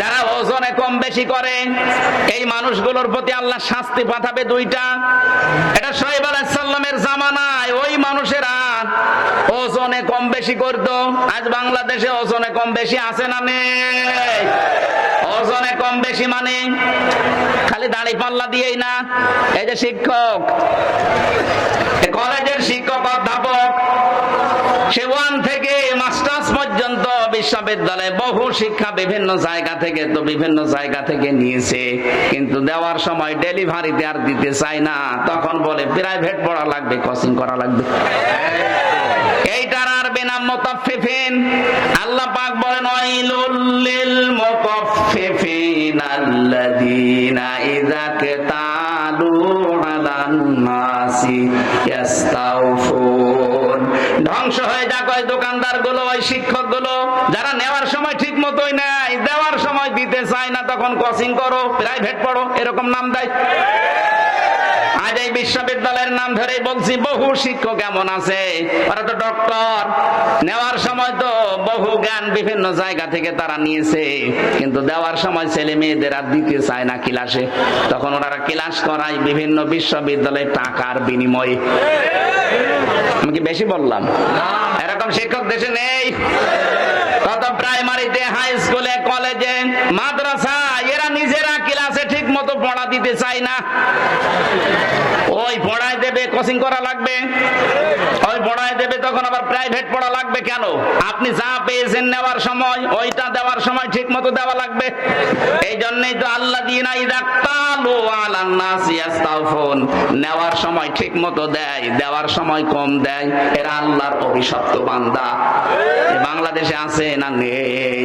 যারা ওজনে কম বেশি করে, এই মানুষগুলোর প্রতি আল্লাহ শাস্তি পাঠাবে দুইটা। এটা সোহেব আলাইসাল্লামের জামানায়, ওই মানুষেরা ওজনে কম বেশি করত। আজ বাংলাদেশে ওজনে কম বেশি আছে না নেই? ওজনে কম বেশি মানে? খালি দাড়ি পাল্লা দিয়েই না। এই যে শিক্ষক কলেজের শিক্ষক অধ্যাপক, সে ওয়ান বিশ্ববিদ্যালয়ে বহু শিক্ষা বিভিন্ন জায়গা থেকে তো বিভিন্ন জায়গা থেকে নিয়েছে। কিন্তু দেওয়ার সময় ডেলিভারিতে আর দিতে চায় না। তখন বলে, প্রাইভেট পড়া লাগবে, কোচিং করা লাগবে। এইটার আর বেনাম মোতাফিফিন আল্লাহ পাক বলেন, ওয়াইলুল লিল মুতাফফিফিন আল্লাযীনা ইযা কাতালু আলান নাসি ইয়াস্তাউফুন। ধ্বংস হয়ে যাক ওই দোকানদারগুলো ওই শিক্ষকগুলো যারা নেওয়ার সময় ঠিক মতোই নেয়, দেওয়ার সময় দিতে চায় না, তখন কোচিং করো প্রাইভেট পড়ো, এরকম নাম দেয়। আজ এই বিশ্ববিদ্যালয়ের নাম ধরে বলছি, বহু শিক্ষক এমন আছে, ওরা তো ডক্টর নেওয়ার সময় তো বহু জ্ঞান বিভিন্ন জায়গা থেকে তারা নিয়েছে, কিন্তু দেওয়ার সময় ছেলে মেয়েদের আর দিতে চায় না ক্লাসে। তখন ওনারা ক্লাস করায় বিভিন্ন বিশ্ববিদ্যালয়ে টাকার বিনিময়ে। আমি কি বেশি বললাম? এরকম শিক্ষক দেশে নেই। কত প্রাইমারিতে হাই স্কুলে কলেজে মাদ্রাসা এরা নিজেরা ক্লাসে ঠিক মতো পড়া দিতে চায় না। ওই পড়ায় দেবে কোচিং করা লাগবে। তখন আবার প্রাইভেট পড়া লাগবে কেন? আপনি যা পেয়েছেন নেওয়ার সময়, ওইটা দেওয়ার সময় ঠিক মতো দেওয়া লাগবে। এই জন্যই তো আল্লাহ দিয়ে নেওয়ার সময় ঠিক মতো দেয়, দেওয়ার সময় কম দেয়। এরা আল্লাহর অভিশপ্ত বান্দা। বাংলাদেশে আছে না নেই?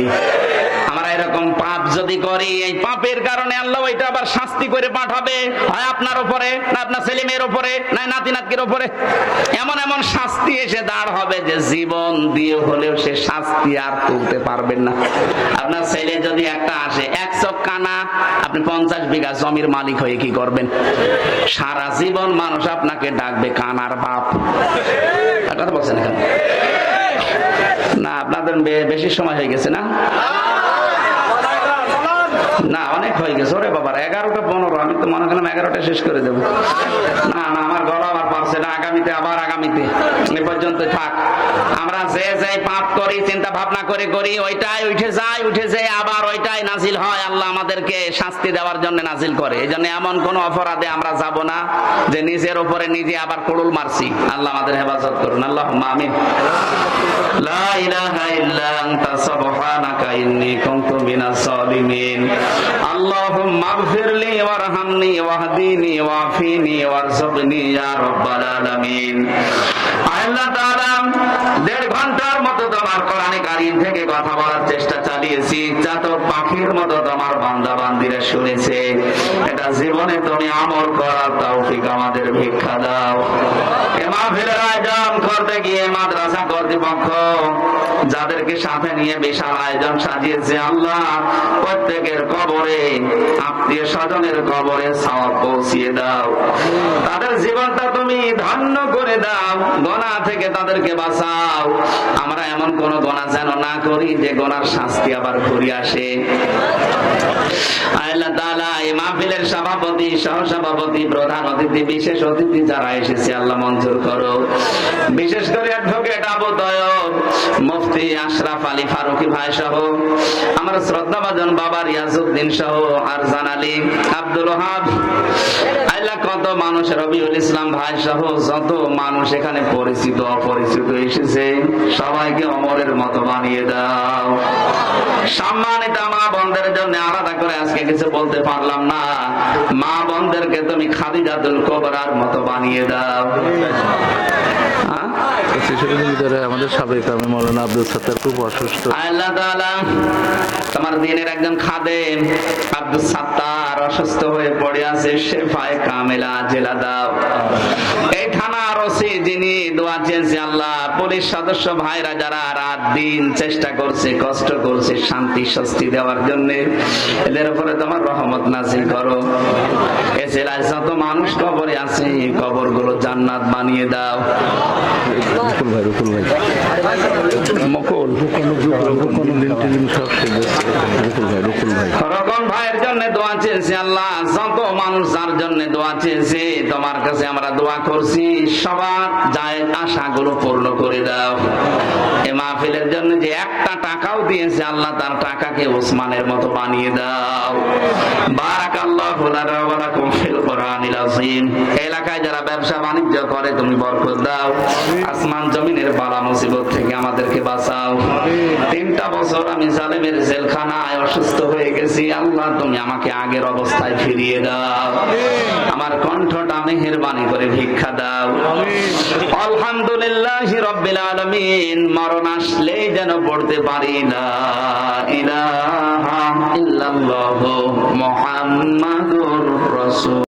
এরকম পাপ যদি করি, এই পাপের কারণে আল্লাহ ওইটা আবার শাস্তি করে পাঠাবে। হয় আপনার উপরে, না আপনার ছেলে মেয়ের উপরে, না নাতি নাতকির উপরে। এমন এমন শাস্তি এসে দাঁড় হবে যে জীবন দিয়ে হলেও সে শাস্তি আর তুলতে পারবেন না। আপনার ছেলে যদি একটা আসে, এক চোখ কানা, আপনি পঞ্চাশ বিঘা জমির মালিক হয়ে কি করবেন? সারা জীবন মানুষ আপনাকে ডাকবে, কানার বাপ। কথা বলছেন এখানে? না, আপনাদের বেশি সময় হয়ে গেছে না? না, অনেক হয়ে গেছে, ওরে বাবার এগারোটা পনেরো, আমি তো মনে করলাম এগারোটা শেষ করে দেবো। না না, আমার গলা আবার পারছে না, আগামীতে আবার আগামীতে। এ পর্যন্ত থাক। আমরা যে যে পাপ করি, চিন্তা ভাবনা করে করি, ওইটাই উঠে যায় উঠে যায় আবার ওইটাই নাজিল হয়, আল্লাহ আমাদেরকে শাস্তি দেওয়ার জন্য নাজিল করে। এই জন্য এমন কোন অপরাধে আমরা যাব না যে নিজের উপরে নিজে আবার কুড়ুল মারছি। আল্লাহ আমাদের হেফাজত করুন। আল্লাহ আমিন। لا إله إلا أنت سبحانك إني كنت من الظالمين اللهم اغفر لي وارحمني واهدني وعافيني وارزقني يا رب العالمين আল্লাহ তাআলা দেড় ঘন্টার মতো তোমার কোরআনে কারিম থেকে কথা বলার চেষ্টা চালিয়েছি চাতক পাখির মতো তোমার বান্দা বান্দিরা শুনেছে এটা জীবনে তুমি আমল করার তৌফিক আমাদের ভিক্ষা দাও এ মাহফিলের আয়োজন করতে গিয়ে মাদ্রাসা কর্তৃপক্ষ যাদেরকে সাথে নিয়ে বিশাল আয়োজন সাজিয়েছে আল্লাহ, প্রত্যেকের কবরে, আত্মীয় স্বজনের কবরে সওয়াব পৌঁছিয়ে দাও। তাদের জীবনটা তুমি ধন্য করে দাও, গোনা থেকে তাদেরকে বাঁচাও। আমরা এমন কোন গোনা যেন না করি যে গোনার শাস্তি আবার ঘুরে আসে। সভাপতি সহ সভাপতি প্রধান অতিথি, বিশেষ অতিথি যারা এসেছে, আল্লাহ মঞ্জুর করো। বিশেষ করে অ্যাডভোকেট মুফতি আশরাফ আলী ফারুকি ভাই সহ আমার শ্রদ্ধাভাজন বাবা রিয়াজউদ্দিন সহ আর জানালি আব্দুল আল্লাহ কত মানুষ, রবিউল ইসলাম ভাই সহ যত মানুষ এখানে পরিচিত, অপরিচিত এসেছে, সবাইকে অমরের মতো বানিয়ে দাও সম্মানিত মা বোনদের জন্য আলাদা করে আজকে কিছু বলতে পারলাম না মা বোনদেরকে তুমি খাদিজাতুল কোবরার মতো বানিয়ে দাও? সদস্য ভাইরা যারা রাত দিন চেষ্টা করছে, কষ্ট করছে, শান্তি, স্বস্তি দেওয়ার জন্য, এদের উপরে তোমার রহমত নাজিল করো। এ জেলায় যত মানুষ কবরে আছে কবরগুলো জান্নাত বানিয়ে দাও। রুকুল ভাই রুকুল ভাই। মকুল রুকুল লিম টিলিম সব শেষ রুকুল ভাই রুকুল ভাই। রকম ভাইয়ের জন্য দোয়া চেয়েছি আল্লাহ, যত মানুষ যার জন্য দোয়া চেয়েছে, তোমার কাছে আমরা দোয়া করছি, সবার যায় আশাগুলো পূর্ণ করে দাও। এ মাহফিলের জন্য যে একটা টাকাও দিয়েছে আল্লাহ, তার টাকাকে ওসমানের মতো বানিয়ে দাও। বারাকাল্লাহু এলাকায় যারা ব্যবসা বাণিজ্য করে তুমি বরকত দাও আসমান জমিনের বালা মুসিবত থেকে আমাদেরকে বাঁচাও তিনটা বছর আমি জালেমের জেলখানায় অসুস্থ হয়ে গেছি আল্লাহ তুমি আমাকে আগের অবস্থায় ফিরিয়ে দাও আমার কণ্ঠটা করে ভিক্ষা দাও আলহামদুলিল্লাহ রব্বিল মরণ আসলেই যেন পড়তে পারি না ইলাহা ইল্লাল্লাহু মুহাম্মাদুর রাসূল